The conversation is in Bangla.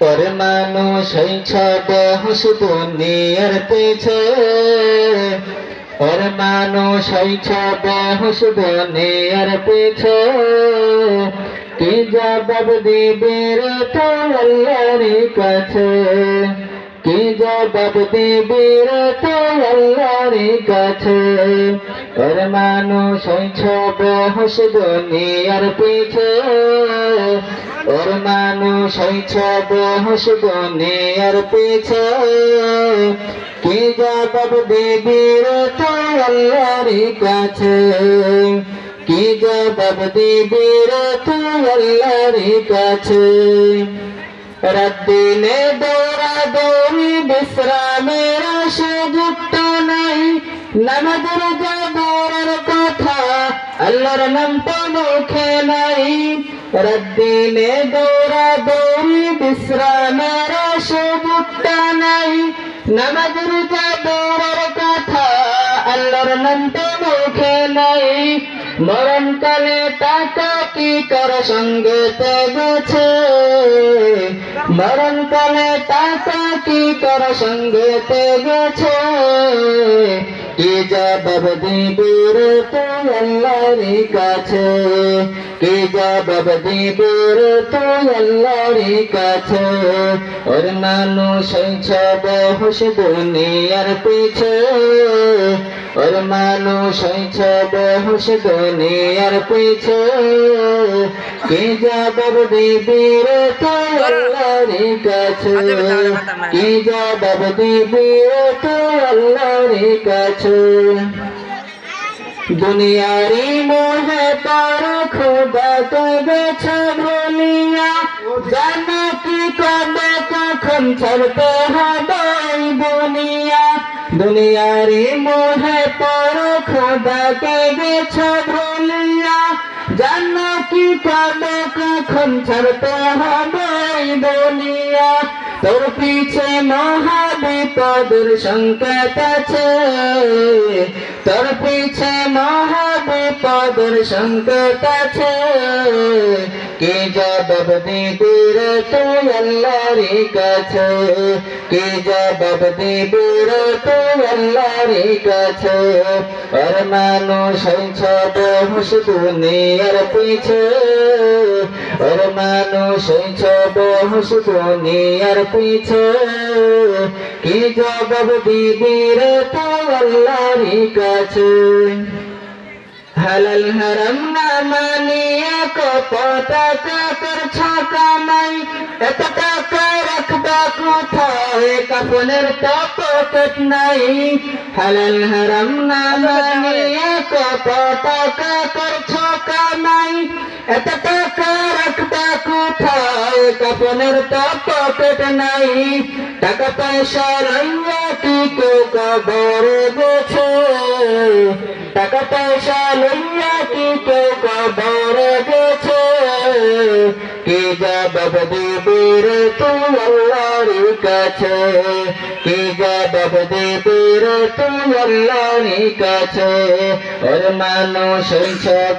পর মানুষ হইছে বেহুশ দুনিয়ার পেছে পর মানুষ হইছে বেহুশ দুনিয়ার পেছে কি জবাব দিবে রে তো আল্লাহর কাছে কি জবাব দিবে রে আল্লাহর কাছে? পর মানুষ হইছে বেহুশ দুনিয়ার পেছে। ওর মানুষ হইছে বেহুশ দুনিয়ার পিছে। কি জবাব দিবি রে তো আল্লাহর কাছে? কি জবাব দিবি রে আল্লাহর কাছে? দিনে দৌড়া দৌড়ি, বিশ্রামের সুযুক্ত নাই। নামাজের যা দৌড়ার কথা, আল্লাহর নাম তো মুখে নাই। দিনে দৌড়া দৌড়ি, বিশ্রামের সুযুক্ত নাই। নামাজের যা দৌড়ার কথা, আল্লাহর নাম তো মুখে নাই। মরণকালে টাকা কি কর সঙ্গে গেছে মরণকালে টাকা কি কর সঙ্গে গেছে কি জবাব দিবি রে তুই আল্লাহর কাছে? কি জবাব দিবি রে তুই আল্লাহর কাছে? ওর মানুষ হইছে বেহুশ দুনিয়ার পিছে। ওর মানুষ হইছে বেহুশ দুনিয়ার পিছে। কি জবাব দিবি রে তুই কাছে? কি জবাব দিবি রে তুই কাছে? দুনিয়ারি মোহে তার খোদা তো গেছে বলিয়া জানো কি কবে কখন ছাড়তে হবে? দুনিয়ারি মোহে পর খোদা কে ভুলিয়া জানো কি পাবে কখন ছাড়তে হবে দুনিয়া। তোর পিছে মহাবিপদের সংকেত আছে। তোর পিছে মহাবিপদের সংকেত আছে। কি জবাব দিবি রে তুই আল্লাহর কাছে? কি জবাব দিবি রে তুই আল্লাহর কাছে? আর মানুষ হইছে বেহুশ দুনিয়ার পিছে। আর মানুষ হইছে বেহুশ দুনিয়ার পিছে। কি জবাব দিবি রে তুই আল্লাহর কাছে? হালাল হারাম না মানিয়ে কত টাকা করছ কামাই এত টাকা রাখবা কোথায়? কাপনের পকেট নাই। হালাল হারাম না মানিয়ে কত টাকা করছ কামাই এত টাকা রাখবা কোথায়? কাপনের পকেট নাই। টাকা পয়সা রইয়া কি কবর গেছে টাকা পয়সা লইয়া কি কেউ কবর গেছে? কে জবাব দিবি রে তুই আল্লাহর কাছে? কে জবাব দিবি রে তুই আল্লাহর কাছে? ওর মানুষ